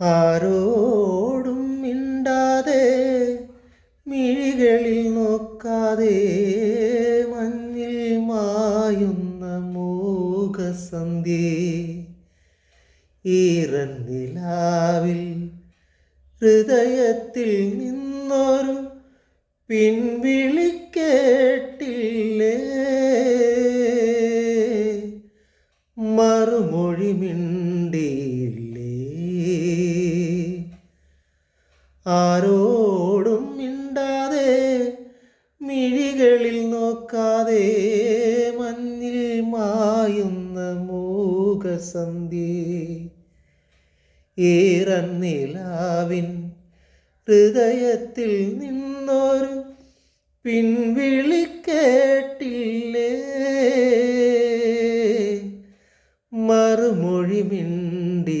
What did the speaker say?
ആരോടും മിണ്ടാതെ മിഴികളിൽ നോക്കാതെ മഞ്ഞിൽ മായുന്ന മൂകസന്ധ്യേ ഈറന്നിലാവിൽ ഹൃദയത്തിൽ നിന്നൊരു പിൻവിളി കേട്ടില്ലേ? മറുമൊഴി മിണ്ടിയില്ലേ ആരോടും മിണ്ടാതെ മിഴികളിൽ നോക്കാതെ മഞ്ഞിൽ മായുന്ന മൂകസന്ധി ഏറന്നിലാവിൻ ഹൃദയത്തിൽ നിന്നൊരു പിൻവിളി കേട്ടില്ലേ? മറുമൊഴി മിണ്ടിയില്ലേ